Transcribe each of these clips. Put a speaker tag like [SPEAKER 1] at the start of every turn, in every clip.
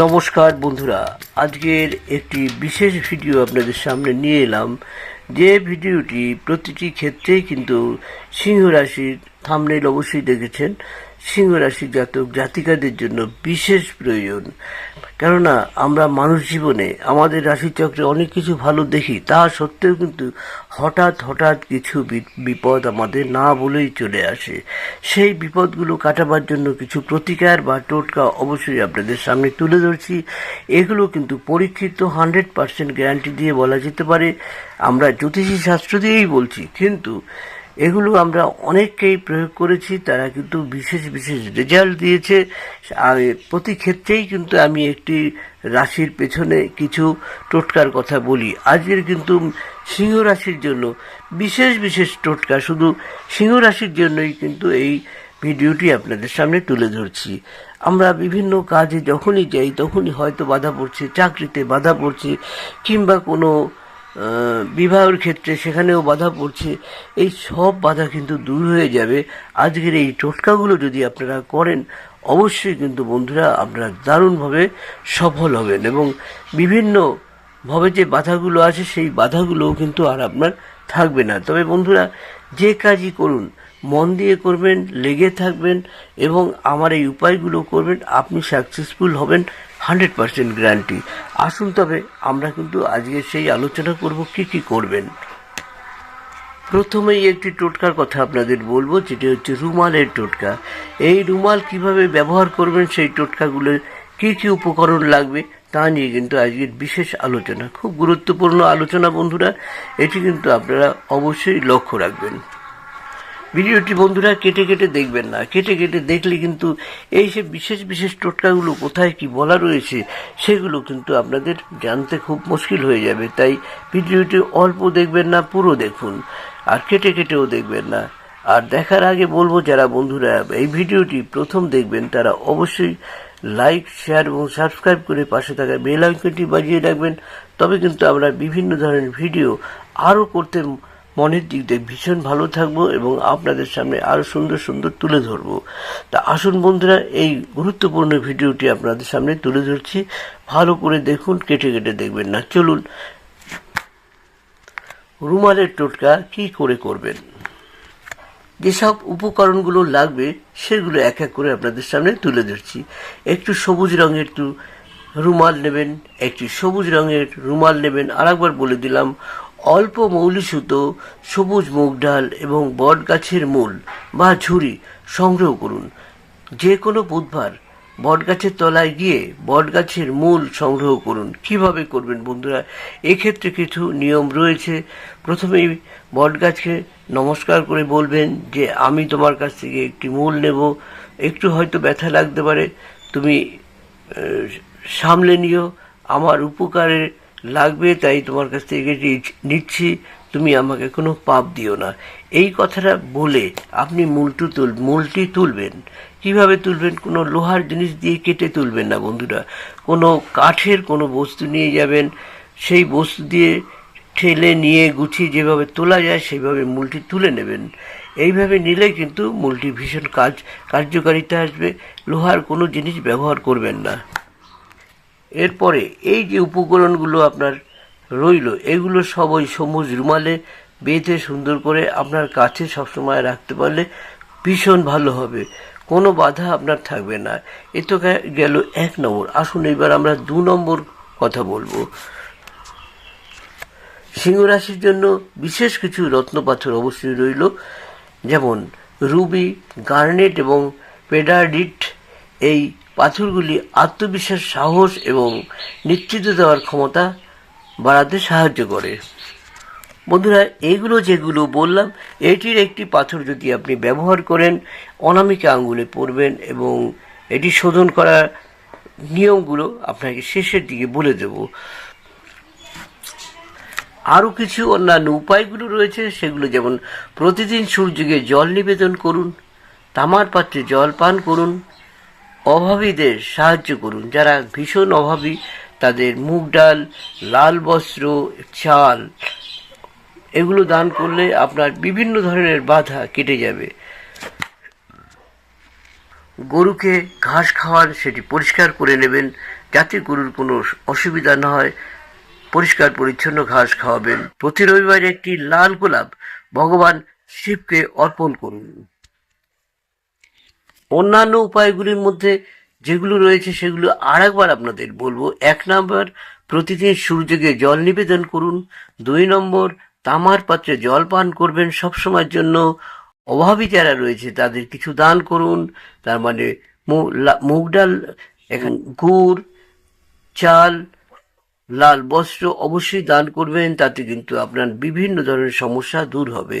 [SPEAKER 1] নমস্কার বন্ধুরা, আজকের একটি বিশেষ ভিডিও আপনাদের সামনে নিয়ে এলাম। যে ভিডিওটি প্রতিটি ক্ষেত্রেই কিন্তু সিংহ রাশির থামনেল অবশ্যই দেখেছেন। সিংহ রাশির জাতক জাতিকাদের জন্য বিশেষ প্রয়োজন। কেননা, আমরা মানুষ জীবনে আমাদের রাশিচক্রে অনেক কিছু ভালো দেখি, তা সত্ত্বেও কিন্তু হঠাৎ হঠাৎ কিছু বিপদ আমাদের না বলেই চলে আসে। সেই বিপদগুলো কাটাবার জন্য কিছু প্রতিকার বা টোটকা অবশ্যই আপনাদের সামনে তুলে ধরছি। এগুলো কিন্তু পরীক্ষিত হান্ড্রেড পার্সেন্ট গ্যারান্টি দিয়ে বলা যেতে পারে। আমরা জ্যোতিষী শাস্ত্র দিয়েই বলছি, কিন্তু এগুলো আমরা অনেককেই প্রয়োগ করেছি, তারা কিন্তু বিশেষ বিশেষ রেজাল্ট দিয়েছে। আর প্রতি ক্ষেত্রেই কিন্তু আমি একটি রাশির পেছনে কিছু টোটকার কথা বলি। আজকের কিন্তু সিংহ রাশির জন্য বিশেষ বিশেষ টোটকা, শুধু সিংহ রাশির জন্যই কিন্তু এই ভিডিওটি আপনাদের সামনে তুলে ধরছি। আমরা বিভিন্ন কাজে যখনই যাই, তখনই হয়তো বাধা পড়ছে, চাকরিতে বাধা পড়ছে, কিংবা কোনো বিবাহের ক্ষেত্রে সেখানেও বাধা পড়ছে। এই সব বাধা কিন্তু দূর হয়ে যাবে। আজকের এই টোটকাগুলো যদি আপনারা করেন, অবশ্যই কিন্তু বন্ধুরা আপনারা দারুণভাবে সফল হবেন এবং বিভিন্ন ভাবে যে বাধাগুলো আছে, সেই বাধাগুলোও কিন্তু আর আপনার থাকবে না। তবে বন্ধুরা, যে কাজই করুন, মন দিয়ে করবেন, লেগে থাকবেন এবং আমার এই উপায়গুলো করবেন, আপনি সাকসেসফুল হবেন। Hundred percent guarantee. আসুন তবে আমরা কিন্তু আজকে সেই আলোচনা করব কি কি করবেন। প্রথমেই একটি টোটকার কথা আপনাদের বলব, যেটি হচ্ছে রুমালের টোটকা। এই রুমাল কীভাবে ব্যবহার করবেন, সেই টোটকাগুলোর কি কি উপকরণ লাগবে, তা নিয়ে কিন্তু আজকের বিশেষ আলোচনা। খুব গুরুত্বপূর্ণ আলোচনা বন্ধুরা, এটি কিন্তু আপনারা অবশ্যই লক্ষ্য রাখবেন। ভিডিওটি বন্ধুরা কেটে কেটে দেখবেন না। কেটে কেটে দেখলে কিন্তু এই সব বিশেষ বিশেষ টোটকাগুলো কোথায় কি বলা রয়েছে, সেগুলো কিন্তু আপনাদের জানতে খুব মুশকিল হয়ে যাবে। তাই ভিডিওটি অল্প দেখবেন না, পুরো দেখুন। আর কেটে কেটেও দেখবেন না। আর দেখার আগে বলব, যারা বন্ধুরা এই ভিডিওটি প্রথম দেখবেন, তারা অবশ্যই লাইক, শেয়ার এবং সাবস্ক্রাইব করে পাশে থাকা বেল আইকনটি বাজিয়ে রাখবেন। তবে কিন্তু আমরা বিভিন্ন ধরনের ভিডিও আরও করতে মনের দিক দিয়ে ভীষণ ভালো থাকব এবং আপনাদের সামনে আরও সুন্দর সুন্দর তুলে ধরবো। তা আসুন বন্ধুরা, এই গুরুত্বপূর্ণ ভিডিওটি আপনাদের সামনে তুলে ধরছি। ভালো করে দেখুন, কেটে কেটে দেখবেন না। চলুন। রুমালের টোটকা কি করে করবেন? যেসব উপকরণগুলো লাগবে, সেগুলো এক এক করে আপনাদের সামনে তুলে ধরছি। একটু সবুজ রঙের একটু রুমাল নেবেন, একটি সবুজ রঙের রুমাল নেবেন। আরেকবার বলে দিলাম অল্প মৌলি সুতো সবুজ মুগ ডাল এবং বট গাছের মূল বা ঝুড়ি সংগ্রহ করুন। যে কোনো বুধবার বটগাছের তলায় গিয়ে বটগাছের মূল সংগ্রহ করুন। কীভাবে করবেন বন্ধুরা? এক্ষেত্রে কিছু নিয়ম রয়েছে। প্রথমেই বটগাছকে নমস্কার করে বলবেন যে, আমি তোমার কাছ থেকে একটি মূল নেব। একটু হয়তো ব্যথা লাগতে পারে। তুমি সামলে নিও। আমার উপকারে লাগবে, তাই তোমার কাছ থেকে নিচ্ছি, তুমি আমাকে কোনো পাপ দিও না। এই কথাটা বলে আপনি মূলটু তুল মূলটি তুলবেন। কীভাবে তুলবেন? কোনো লোহার জিনিস দিয়ে কেটে তুলবেন না বন্ধুরা। কোনো কাঠের কোনো বস্তু নিয়ে যাবেন। সেই বস্তু দিয়ে ঠেলে নিয়ে গুছিয়ে যেভাবে তোলা যায় সেইভাবে মূলটি তুলে নেবেন। এইভাবে নিলে কিন্তু মূলটি ভীষণ কাজ কার্যকারিতা আসবে। লোহার কোনো জিনিস ব্যবহার করবেন না। এরপরে এই যে উপকরণগুলো আপনার রইল, এগুলো সব ওই সবুজ রুমালে বেঁধে সুন্দর করে আপনার কাছে সবসময় রাখতে পারলে ভীষণ ভালো হবে। কোনো বাধা আপনার থাকবে না। এ তো গেল এক নম্বর। আসুন এবার আমরা দু নম্বর কথা বলব। সিংহ রাশির জন্য বিশেষ কিছু রত্ন পাথর অবশ্যই রইল। যেমন রুবি, গার্নেট এবং পেডারডিট এই পাথরগুলি আত্মবিশ্বাস, সাহস এবং নেতৃত্ব দেওয়ার ক্ষমতা বাড়াতে সাহায্য করে। বন্ধুরা এইগুলো যেগুলো বললাম, এটির একটি পাথর যদি আপনি ব্যবহার করেন, অনামিকা আঙ্গুলে পরবেন এবং এটি শোধন করার নিয়মগুলো আপনাকে শেষের দিকে বলে দেব। আরও কিছু অন্যান্য উপায়গুলো রয়েছে, সেগুলো যেমন প্রতিদিন সূর্যকে জল নিবেদন করুন, তামার পাত্রে জল পান করুন অভাবীদের সাহায্য করুন। যারা ভীষণ অভাবী, তাদের মুগ ডাল, লাল বস্ত্র, চাল, এগুলো দান করলে আপনার বিভিন্ন ধরনের বাধা কেটে যাবে। গরুকে ঘাস খাওয়ান, সেটি পরিষ্কার করে নেবেন। যাতে গরুর কোনো অসুবিধা না হয়, পরিষ্কার পরিচ্ছন্ন ঘাস খাওয়াবেন। প্রতি রবিবার একটি লাল গোলাপ ভগবান শিবকে অর্পণ করুন। অন্যান্য উপায়গুলির মধ্যে যেগুলো রয়েছে সেগুলো আরেকবার আপনাদের বলব। এক নম্বর, প্রতিদিন সূর্যকে জল নিবেদন করুন। দুই নম্বর, তামার পাত্রে জল পান করবেন সবসময়ের জন্য। অভাবী যারা রয়েছে তাদের কিছু দান করুন। তার মানে মুগ ডাল, এখানে, গুড়, চাল, লাল বস্ত্র অবশ্যই দান করবেন, তাতে কিন্তু আপনার বিভিন্ন ধরনের সমস্যা দূর হবে।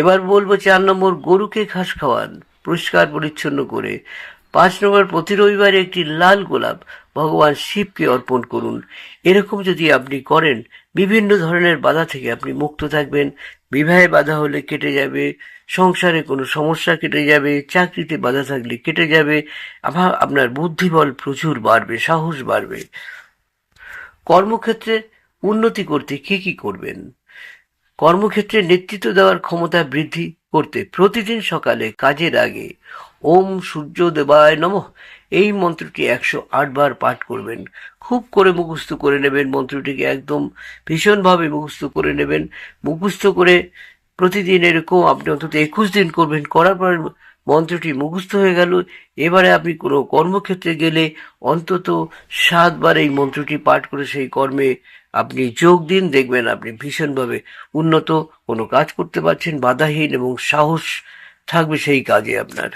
[SPEAKER 1] এবার বলব চার নম্বর, গরুকে ঘাস খাওয়ান। পরিষ্কার পরিচ্ছন্ন করে। পাঁচ নম্বর, প্রতি রবিবারে একটি লাল গোলাপ ভগবান শিবকে অর্পণ করুন। এরকম যদি আপনি করেন, বিভিন্ন ধরনের বাধা থেকে আপনি মুক্ত থাকবেন। বিবাহে বাধা হলে কেটে যাবে, সংসারে কোনো সমস্যা কেটে যাবে, চাকরিতে বাধা থাকলে কেটে যাবে, আবার আপনার বুদ্ধিবল প্রচুর বাড়বে, সাহস বাড়বে। কর্মক্ষেত্রে উন্নতি করতে কি কি করবেন? কর্মক্ষেত্রে নেতৃত্ব দেওয়ার ক্ষমতা বৃদ্ধি করতে প্রতিদিন সকালে কাজের আগে ওম সূর্য দেবায় নম। এই মন্ত্রটি একশো বার পাঠ করবেন। খুব করে মুখস্থ করে নেবেন মন্ত্রটিকে একদম ভীষণভাবে মুখস্থ করে নেবেন। মুখস্থ করে প্রতিদিন এরকম আপনি অন্তত একুশ দিন করবেন, করার পর মন্ত্রটি মুখস্থ হয়ে গেল। এবারে আপনি কোনো কর্মক্ষেত্রে গেলে অন্তত সাতবার এই মন্ত্রটি পাঠ করে সেই কর্মে আপনি যোগ দিন। দেখবেন আপনি ভীষণভাবে উন্নত, কোনো কাজ করতে পারছেন, বাধাহীন এবং সাহস থাকবে সেই কাজে আপনার।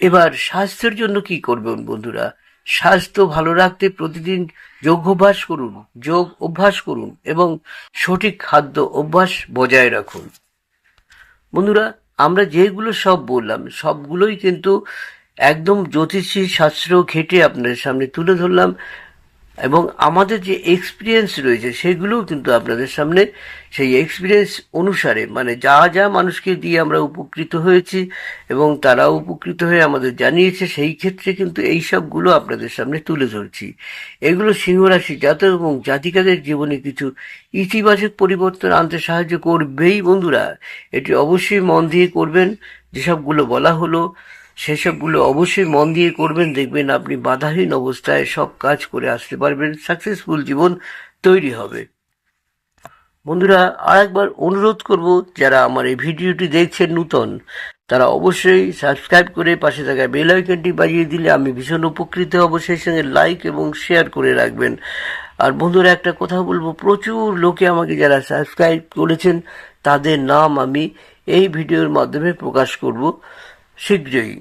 [SPEAKER 1] এবার স্বাস্থ্যের জন্য কি করবেন বন্ধুরা? স্বাস্থ্য ভালো রাখতে প্রতিদিন যোগ অভ্যাস করুন, যোগ অভ্যাস করুন এবং সঠিক খাদ্য অভ্যাস বজায় রাখুন। বন্ধুরা আমরা যেগুলো সব বললাম সবগুলোই কিন্তু একদম জ্যোতিষী শাস্ত্র ঘেটে আপনাদের সামনে তুলে ধরলাম। এবং আমাদের যে এক্সপিরিয়েন্স রয়েছে, সেগুলোও কিন্তু আপনাদের সামনে, সেই এক্সপিরিয়েন্স অনুসারে মানে যা যা মানুষকে দিয়ে আমরা উপকৃত হয়েছি এবং তারাও উপকৃত হয়ে আমাদের জানিয়েছে, সেই ক্ষেত্রে কিন্তু এই সবগুলো আপনাদের সামনে তুলে ধরছি। এগুলো সিংহরাশি জাতক এবং জাতিকাদের জীবনে কিছু ইতিবাচক পরিবর্তন আনতে সাহায্য করবেই বন্ধুরা। এটি অবশ্যই মন দিয়ে করবেন। যেসবগুলো বলা হলো সেসবগুলো অবশ্যই মন দিয়ে করবেন, দেখবেন আপনি বাধাহীন অবস্থায় সব কাজ করে আসতে পারবেন সাকসেসফুল জীবন তৈরি হবে। বন্ধুরা, আরেকবার অনুরোধ করব, যারা আমার এই ভিডিওটি দেখছেন নূতন, তারা অবশ্যই সাবস্ক্রাইব করে পাশে থাকা বেল আইকনটি বাজিয়ে দিলে আমি ভীষণ উপকৃত হব, সেই সঙ্গে লাইক এবং শেয়ার করে রাখবেন। আর বন্ধুরা, একটা কথা বলব, প্রচুর লোকে আমাকে যারা সাবস্ক্রাইব করেছেন, তাদের নাম আমি এই ভিডিওর মাধ্যমে প্রকাশ করব। শীঘ্রই